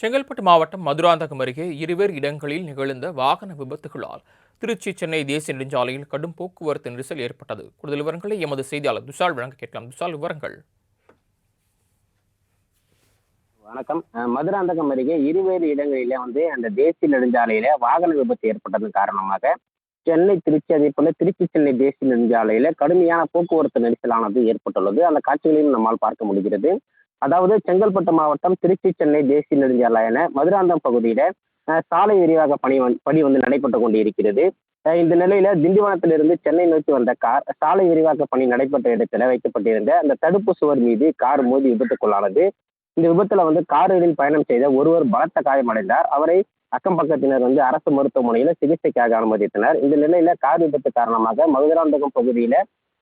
செங்கல்பட்டு மாவட்டம் மதுராந்தகம் அருகே இருவேறு இடங்களில் நிகழ்ந்த வாகன விபத்துகளால் திருச்சி சென்னை தேசிய நெடுஞ்சாலையில் கடும் போக்குவரத்து நெரிசல் ஏற்பட்டது. கூடுதல் விவரங்களை எமது செய்தியாளர் துஷால் வழங்க கேட்கலாம். துஷால் விவரங்கள். வணக்கம். மதுராந்தகம் அருகே இருவேறு இடங்களில வந்து அந்த தேசிய நெடுஞ்சாலையில வாகன விபத்து ஏற்பட்டதன் காரணமாக சென்னை திருச்சி அதே போல திருச்சி சென்னை தேசிய நெடுஞ்சாலையில கடுமையான போக்குவரத்து நெரிசலானது ஏற்பட்டுள்ளது. அந்த காட்சிகளையும் நம்மால் பார்க்க முடிகிறது. அதாவது செங்கல்பட்டு மாவட்டம் திருச்சி சென்னை தேசிய நெடுஞ்சாலையான மதுராந்தகம் பகுதியில சாலை விரிவாக்க பணி வந்து பணி வந்து நடைபெற்று கொண்டிருக்கிறது. இருக்கிறது இந்த நிலையில திண்டிவனத்திலிருந்து சென்னை நோக்கி வந்த கார் சாலை விரிவாக்க பணி நடைபெற்ற இடத்துல வைக்கப்பட்டிருந்த அந்த தடுப்பு சுவர் மீது கார் மோதி விபத்துக்குள்ளானது. இந்த விபத்துல வந்து காரில் பயணம் செய்த ஒருவர் பலத்த காயமடைந்தார். அவரை அக்கம் பக்கத்தினர் வந்து அரசு மருத்துவமனையில சிகிச்சைக்காக அனுமதித்தனர். இந்த நிலையில கார் விபத்து காரணமாக மதுராந்தகம் பகுதியில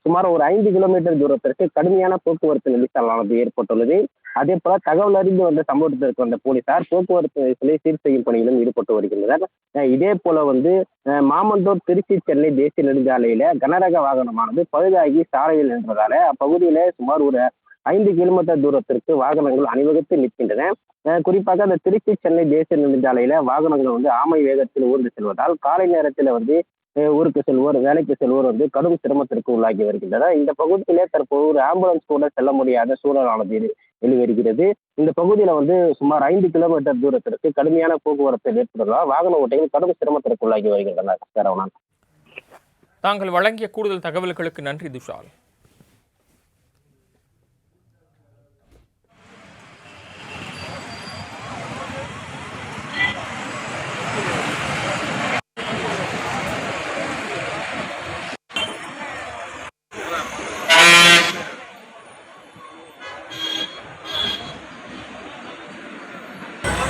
சுமார் ஒரு ஐந்து கிலோமீட்டர் தூரத்திற்கு கடுமையான போக்குவரத்து நெரிசலானது ஏற்பட்டுள்ளது. அதே போல தகவல் அறிந்து வந்த சம்பவத்திற்கு வந்த போலீசார் போக்குவரத்து நெரிசலை சீர் செய்யும் பணியிலும் ஈடுபட்டு வருகின்றனர். இதே போல வந்து மாமந்தூர் திருச்சி சென்னை தேசிய நெடுஞ்சாலையில கனரக வாகனமானது பழுதாகி சாலையில் நின்றதால அப்பகுதியில சுமார் ஒரு ஐந்து கிலோமீட்டர் தூரத்திற்கு வாகனங்கள் அணிவகுத்து நிற்கின்றன. குறிப்பாக அந்த திருச்சி சென்னை தேசிய நெடுஞ்சாலையில வாகனங்கள் வந்து ஆமை வேகத்தில் ஊர்ந்து செல்வதால் காலை நேரத்தில் வந்து ஊருக்கு செல்வோர் வேலைக்கு செல்வோர் வந்து கடும் சிரமத்திற்கு உள்ளாகி வருகின்றனர். இந்த பகுதியிலே தற்போது ஒரு ஆம்புலன்ஸ் கூட செல்ல முடியாத சூழலானது வெளி- வருகிறது இந்த பகுதியில் வந்து சுமார் ஐந்து கிலோமீட்டர் தூரத்திற்கு கடுமையான போக்குவரத்து ஏற்படுவதால் வாகன ஓட்டிகள் கடும் சிரமத்திற்கு உள்ளாகி வருகின்றனர். சரவணன். தாங்கள் வழங்கிய கூடுதல் தகவல்களுக்கு நன்றி துஷால்.